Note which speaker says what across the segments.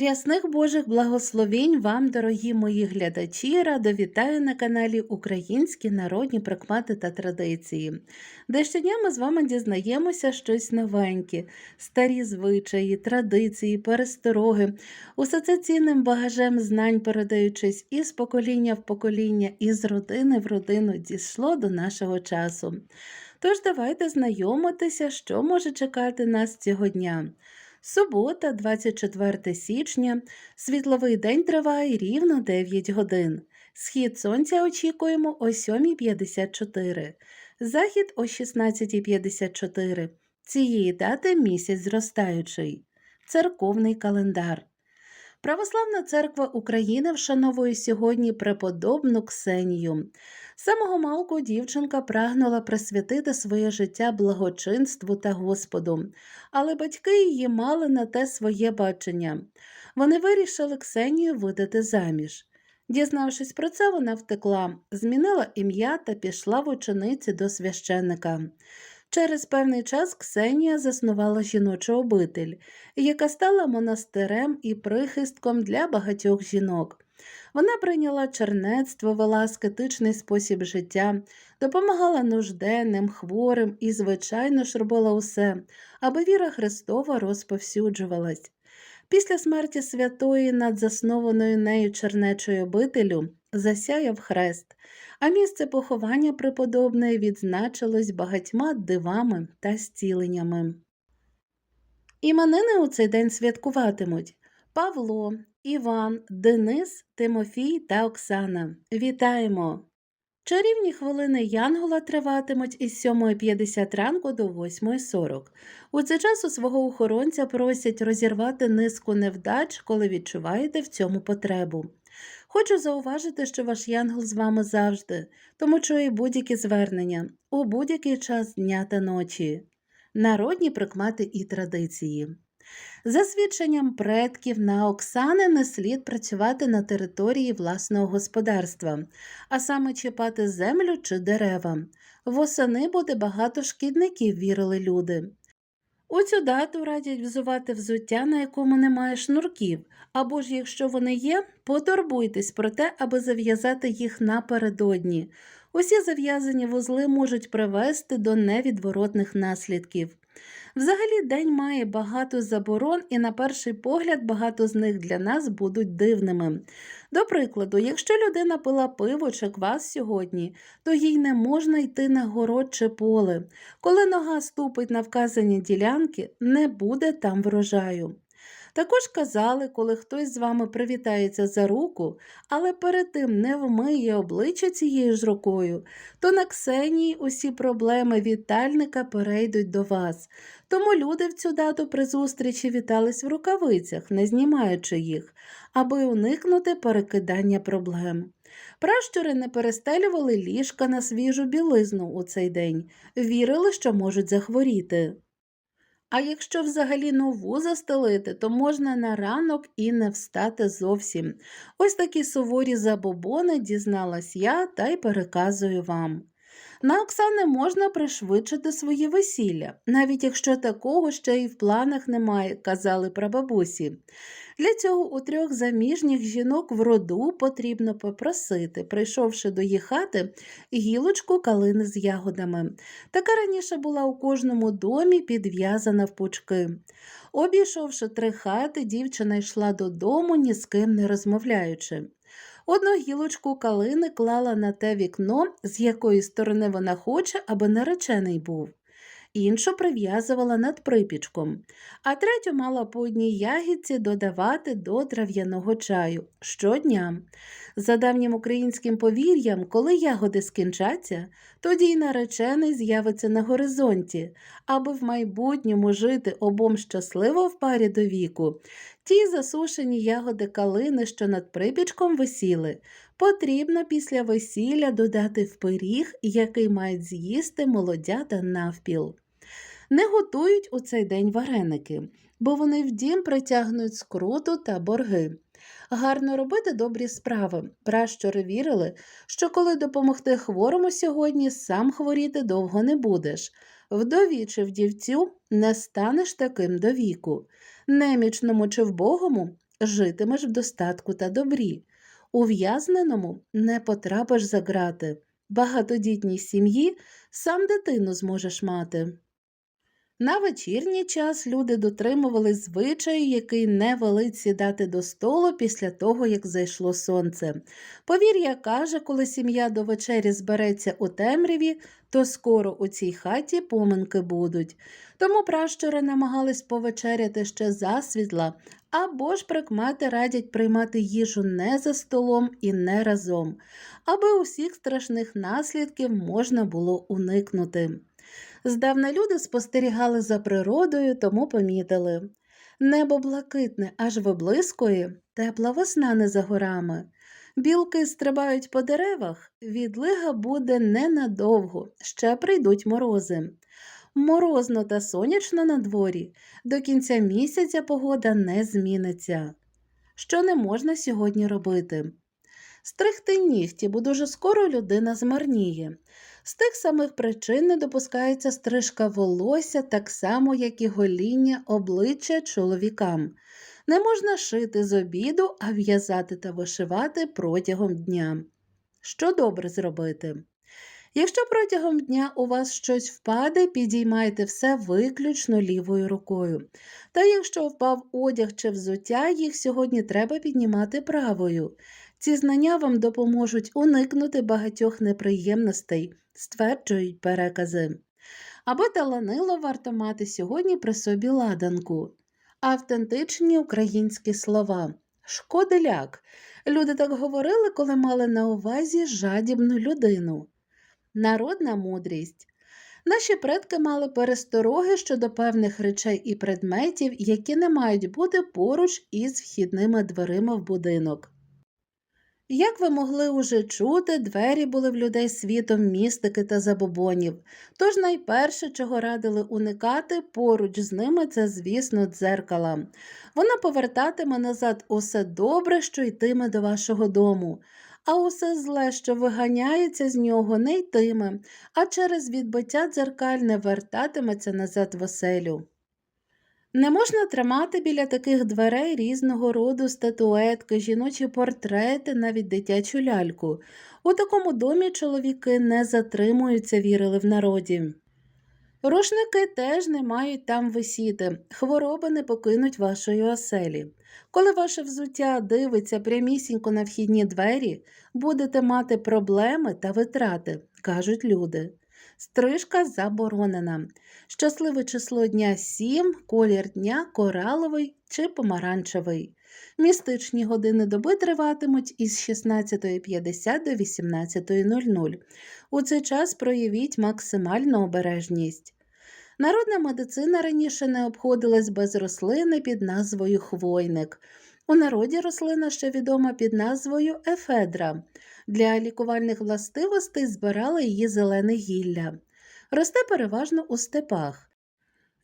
Speaker 1: Рясних Божих благословінь вам, дорогі мої глядачі, радо вітаю на каналі Українські народні прикмети та традиції, де щодня ми з вами дізнаємося щось новеньке, старі звичаї, традиції, перестороги, усе це цінним багажем знань, передаючись із покоління в покоління, із родини в родину дійшло до нашого часу. Тож давайте знайомитися, що може чекати нас цього дня. Субота, 24 січня, світловий день триває рівно 9 годин. Схід сонця очікуємо о 7.54, захід о 16.54. Цієї дати місяць зростаючий. Церковний календар. Православна церква України вшановує сьогодні преподобну Ксенію. З самого малку дівчинка прагнула присвятити своє життя благочинству та Господу, але батьки її мали на те своє бачення. Вони вирішили Ксенію видати заміж. Дізнавшись про це, вона втекла, змінила ім'я та пішла в учениці до священника. Через певний час Ксенія заснувала жіночу обитель, яка стала монастирем і прихистком для багатьох жінок. Вона прийняла чернецтво, вела аскетичний спосіб життя, допомагала нужденним, хворим і, звичайно ж, робила усе, аби віра Христова розповсюджувалась. Після смерті святої над заснованою нею чернечою обителю засяяв хрест, а місце поховання преподобної відзначилось багатьма дивами та зціленнями. Іменини у цей день святкуватимуть Павло, Іван, Денис, Тимофій та Оксана. Вітаємо! Чарівні хвилини Янгола триватимуть із 7.50 ранку до 8.40. У цей час у свого охоронця просять розірвати низку невдач, коли відчуваєте в цьому потребу. Хочу зауважити, що ваш янгол з вами завжди, тому чує будь-які звернення у будь-який час дня та ночі. Народні прикмети і традиції. За свідченням предків на Оксани не слід працювати на території власного господарства, а саме чіпати землю чи дерева. Восени буде багато шкідників, вірили люди. У цю дату радять взувати взуття, на якому немає шнурків, або ж якщо вони є, потурбуйтесь про те, аби зав'язати їх напередодні. Усі зав'язані вузли можуть привести до невідворотних наслідків. Взагалі, день має багато заборон, і на перший погляд багато з них для нас будуть дивними. До прикладу, якщо людина пила пиво чи квас сьогодні, то їй не можна йти на город чи поле. Коли нога ступить на вказані ділянки, не буде там врожаю. Також казали, коли хтось з вами привітається за руку, але перед тим не вмиє обличчя цією ж рукою, то на Ксенії усі проблеми вітальника перейдуть до вас. Тому люди в цю дату при зустрічі вітались в рукавицях, не знімаючи їх, аби уникнути перекидання проблем. Пращури не перестелювали ліжка на свіжу білизну у цей день, вірили, що можуть захворіти. А якщо взагалі нову застелити, то можна на ранок і не встати зовсім. Ось такі суворі забобони дізналась я та й переказую вам. На Оксани можна пришвидшити своє весілля, навіть якщо такого ще й в планах немає, казали прабабусі. Для цього у трьох заміжніх жінок в роду потрібно попросити, прийшовши до хати, гілочку калини з ягодами. Така раніше була у кожному домі підв'язана в пучки. Обійшовши три хати, дівчина йшла додому, ні з ким не розмовляючи. Одну гілочку калини клала на те вікно, з якої сторони вона хоче, аби наречений був. Іншу прив'язувала над припічком, а третю мала по одній ягідці додавати до трав'яного чаю щодня. За давнім українським повір'ям, коли ягоди скінчаться, тоді й наречений з'явиться на горизонті, аби в майбутньому жити обом щасливо в парі до віку. Ті засушені ягоди калини, що над припічком висіли, потрібно після весілля додати в пиріг, який мають з'їсти молодята навпіл. Не готують у цей день вареники, бо вони в дім притягнуть скруту та борги. Гарно робити добрі справи. Пращури вірили, що коли допомогти хворому сьогодні, сам хворіти довго не будеш. Вдові чи вдівцю не станеш таким до віку. Немічному чи вбогому житимеш в достатку та добрі. Ув'язненому не потрапиш за грати. Багатодітній сім'ї сам дитину зможеш мати. На вечірній час люди дотримувались звичаю, який не велить сідати до столу після того, як зайшло сонце. Повір'я каже, коли сім'я до вечері збереться у темряві, то скоро у цій хаті поминки будуть. Тому пращури намагались повечеряти ще засвітла, або ж прикмети радять приймати їжу не за столом і не разом, аби усіх страшних наслідків можна було уникнути. Здавна люди спостерігали за природою, тому помітили. Небо блакитне, аж виблискує, тепла весна не за горами. Білки стрибають по деревах, відлига буде ненадовго, ще прийдуть морози. Морозно та сонячно на дворі, до кінця місяця погода не зміниться. Що не можна сьогодні робити? Стригти нігті, бо дуже скоро людина змарніє. З тих самих причин не допускається стрижка волосся так само, як і гоління обличчя чоловікам. Не можна шити з обіду, а в'язати та вишивати протягом дня. Що добре зробити? Якщо протягом дня у вас щось впаде, підіймайте все виключно лівою рукою. Та якщо впав одяг чи взуття, їх сьогодні треба піднімати правою. Ці знання вам допоможуть уникнути багатьох неприємностей, стверджують перекази. Аби таланило варто мати сьогодні при собі ладанку. Автентичні українські слова. Шкоделяк. Люди так говорили, коли мали на увазі жадібну людину. Народна мудрість. Наші предки мали перестороги щодо певних речей і предметів, які не мають бути поруч із вхідними дверима в будинок. Як ви могли уже чути, двері були в людей світом містики та забобонів, тож найперше, чого радили уникати, поруч з ними це, звісно, дзеркала. Вона повертатиме назад усе добре, що йтиме до вашого дому, а усе зле, що виганяється з нього, не йтиме, а через відбиття дзеркаль не вертатиметься назад в оселю. Не можна тримати біля таких дверей різного роду статуетки, жіночі портрети, навіть дитячу ляльку. У такому домі чоловіки не затримуються, вірили в народі. Рушники теж не мають там висіти, хвороби не покинуть вашої оселі. Коли ваше взуття дивиться прямісінько на вхідні двері, будете мати проблеми та витрати, кажуть люди. Стрижка заборонена. Щасливе число дня 7, колір дня кораловий чи помаранчевий. Містичні години доби триватимуть із 16.50 до 18.00. У цей час проявіть максимальну обережність. Народна медицина раніше не обходилась без рослини під назвою хвойник. У народі рослина ще відома під назвою ефедра. Для лікувальних властивостей збирали її зелене гілля. Росте переважно у степах.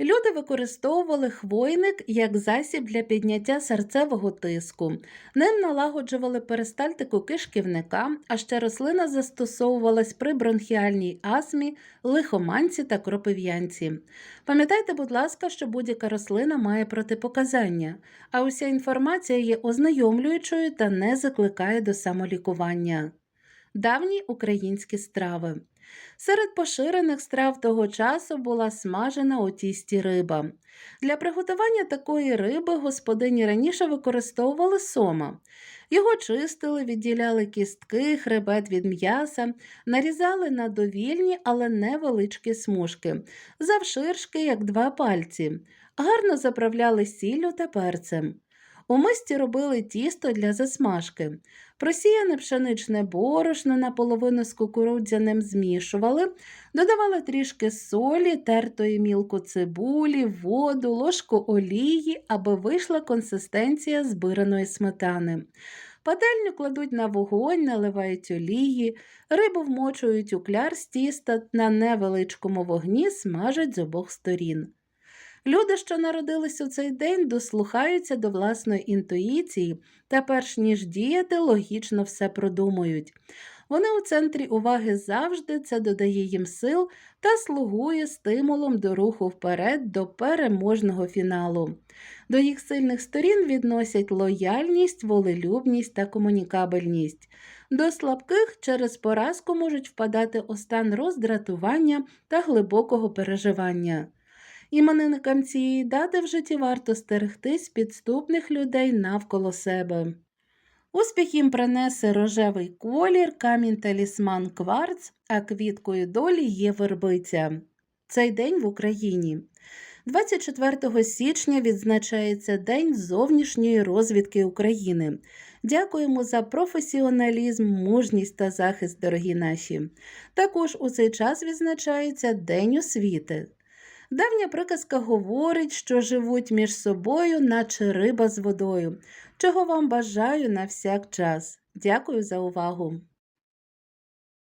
Speaker 1: Люди використовували хвойник як засіб для підняття серцевого тиску. Ним налагоджували перистальтику кишківника, а ще рослина застосовувалась при бронхіальній астмі, лихоманці та кропив'янці. Пам'ятайте, будь ласка, що будь-яка рослина має протипоказання, а уся інформація є ознайомлюючою та не закликає до самолікування. Давні українські страви. Серед поширених страв того часу була смажена у тісті риба. Для приготування такої риби господині раніше використовували сома. Його чистили, відділяли кістки, хребет від м'яса, нарізали на довільні, але невеличкі смужки, завширшки, як два пальці, гарно заправляли сіллю та перцем. У мисті робили тісто для засмажки. Просіяне пшеничне борошно наполовину з кукурудзяним змішували, додавали трішки солі, тертої мілку цибулі, воду, ложку олії, аби вийшла консистенція збираної сметани. Пательню кладуть на вогонь, наливають олії, рибу вмочують у кляр з тіста на невеличкому вогні смажать з обох сторін. Люди, що народились у цей день, дослухаються до власної інтуїції та, перш ніж діяти, логічно все продумують. Вони у центрі уваги завжди, це додає їм сил та слугує стимулом до руху вперед до переможного фіналу. До їх сильних сторін відносять лояльність, волелюбність та комунікабельність. До слабких через поразку можуть впадати у стан роздратування та глибокого переживання. Іменинникам цієї дати в житті варто стерегтись підступних людей навколо себе. Успіх їм принесе рожевий колір, камінь талісман кварц, а квіткою долі є вербиця. Цей день в Україні. 24 січня відзначається День зовнішньої розвідки України. Дякуємо за професіоналізм, мужність та захист, дорогі наші. Також у цей час відзначається День освіти. Давня приказка говорить, що живуть між собою, наче риба з водою, чого вам бажаю на всяк час. Дякую за увагу!